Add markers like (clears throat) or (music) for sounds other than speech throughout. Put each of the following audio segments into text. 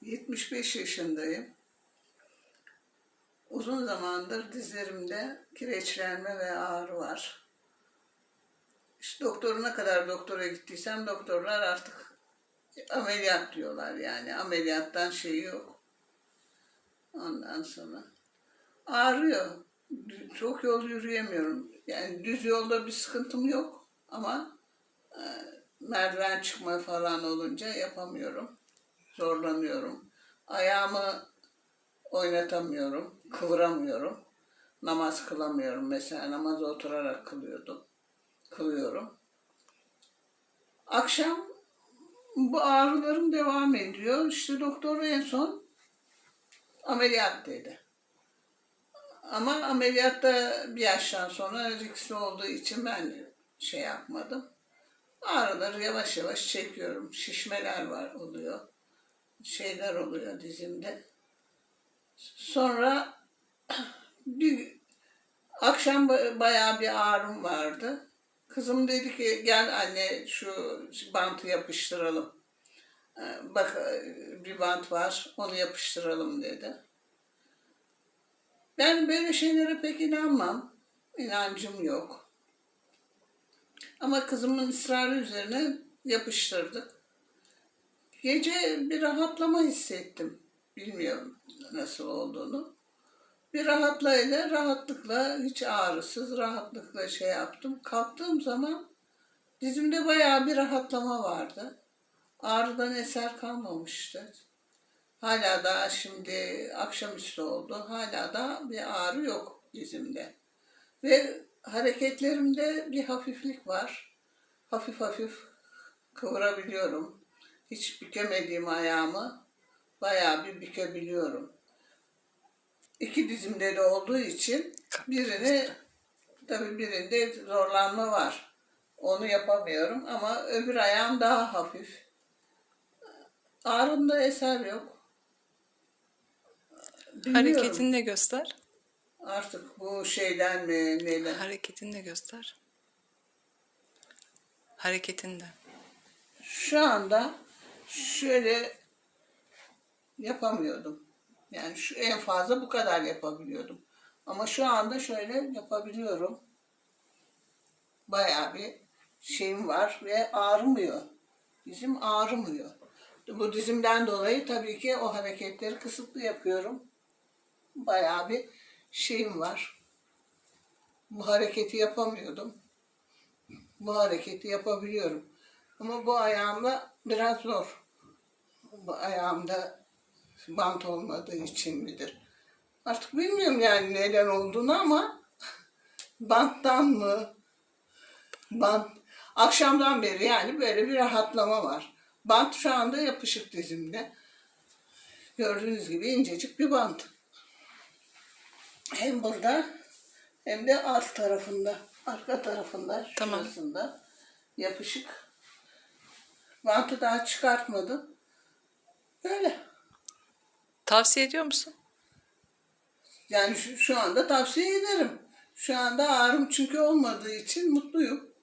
75 yaşındayım. Uzun zamandır dizlerimde kireçlenme ve ağrı var. İşte doktoruna kadar doktora gittiysem doktorlar artık ameliyat diyorlar yani. Ameliyattan şey yok. Ondan sonra ağrıyor. Çok yol yürüyemiyorum. Yani düz yolda bir sıkıntım yok ama e, merdiven çıkma falan olunca yapamıyorum. Zorlanıyorum. Ayağımı oynatamıyorum, kıvıramıyorum. Namaz kılamıyorum. Mesela namazı oturarak kılıyordum. Kılıyorum. Akşam bu ağrılarım devam ediyor. İşte doktor en son ameliyat dedi. Ama ameliyatta bir yaştan sonra riskli olduğu için ben şey yapmadım. Ağrıları yavaş yavaş çekiyorum. Şişmeler var oluyor. Şeyler oluyor dizimde. Sonra (clears throat) bir akşam ba- bayağı bir ağrım vardı. Kızım dedi ki gel anne şu bantı yapıştıralım. Ee, Bak e, bir bant var onu yapıştıralım dedi. Ben böyle şeylere pek inanmam. İnancım yok. Ama kızımın ısrarı üzerine yapıştırdık. Gece bir rahatlama hissettim. Bilmiyorum nasıl olduğunu. Bir rahatlayla, rahatlıkla, hiç ağrısız, rahatlıkla şey yaptım. Kalktığım zaman dizimde bayağı bir rahatlama vardı. Ağrıdan eser kalmamıştı. Hala da şimdi akşamüstü oldu. Hala da bir ağrı yok dizimde. Ve hareketlerimde bir hafiflik var. Hafif hafif kıvırabiliyorum. Hiç bükemediğim ayağımı bayağı bir bükebiliyorum. İki dizimde de olduğu için birini tabii birinde zorlanma var. Onu yapamıyorum ama öbür ayağım daha hafif. Ağrımda eser yok. Bilmiyorum Hareketini de göster. artık bu şeyden mi neyden. Hareketini de göster. Hareketini de. Şu anda şöyle yapamıyordum. Yani şu en fazla bu kadar yapabiliyordum. Ama şu anda şöyle yapabiliyorum. Bayağı bir şeyim var ve ağrımıyor. Dizim ağrımıyor. Bu dizimden dolayı tabii ki o hareketleri kısıtlı yapıyorum. Bayağı bir şeyim var. Bu hareketi yapamıyordum. Bu hareketi yapabiliyorum. Ama bu ayağımda biraz zor. Bu ayağımda bant olmadığı için midir? Artık bilmiyorum yani neden olduğunu ama (laughs) banttan mı? Bant. Akşamdan beri yani böyle bir rahatlama var. Bant şu anda yapışık dizimde. Gördüğünüz gibi incecik bir bant. Hem burada hem de alt tarafında, arka tarafında, Tamam. şurasında yapışık. Bantı daha çıkartmadım. Böyle. Tavsiye ediyor musun? Yani şu, şu anda tavsiye ederim. Şu anda ağrım çünkü olmadığı için mutluyum.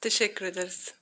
Teşekkür ederiz.